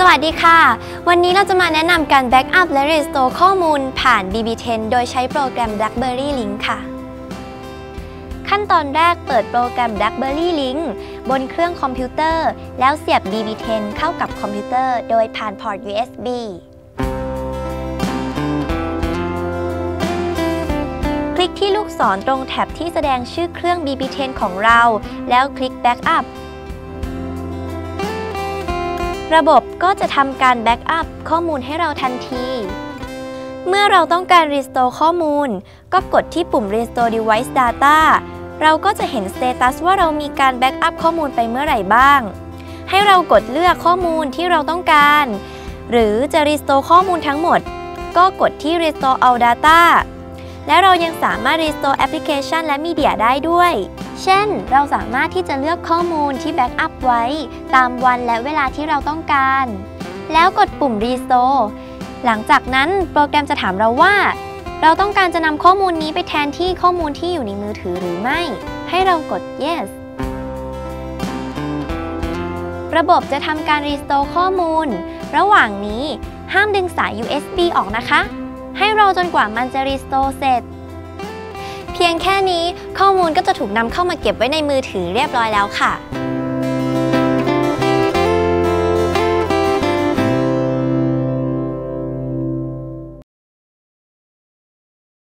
สวัสดีค่ะ วันนี้เราจะมาแนะนำการ Backup และ Restore ข้อมูลผ่าน BB10 โดยใช้โปรแกรม BlackBerry Link ค่ะ ขั้นตอนแรกเปิดโปรแกรม BlackBerry Link บนเครื่องคอมพิวเตอร์ แล้วเสียบ BB10 เข้ากับคอมพิวเตอร์ โดยผ่านพอร์ต USB คลิกที่ลูกศรตรงแท็บที่แสดงชื่อเครื่อง BB10 ของเรา แล้วคลิก Backup ระบบก็จะทำการแบ็กอัพข้อมูลให้เราทันที เมื่อเราต้องการ Restore ข้อมูล ก็กดที่ปุ่ม Restore Device Data เราก็จะเห็นสเตตัสว่าเรามีการแบ็กอัพข้อมูลไปเมื่อไหร่บ้าง ให้เรากดเลือกข้อมูลที่เราต้องการ หรือจะ Restore ข้อมูลทั้งหมด ก็กดที่ Restore All Data และเรายังสามารถ Restore Application และ Media ได้ด้วย เช่น เราสามารถที่จะเลือกข้อมูลที่แบ็กอัพไว้ ตามวันและเวลาที่เราต้องการ แล้วกดปุ่ม Restore หลังจากนั้นโปรแกรมจะถามเราว่า เราต้องการจะนำข้อมูลนี้ไปแทนที่ข้อมูลที่อยู่ในมือถือหรือไม่ ให้เรากด Yes ระบบจะทำการ Restore ข้อมูล ระหว่างนี้ห้ามดึงสาย USB ออกนะคะ ให้รอจนกว่ามันจะ Restore เสร็จ พียงแค่นี้ข้อมูลก็จะถูกนำเข้ามาเก็บไว้ในมือถือเรียบร้อยแล้วค่ะ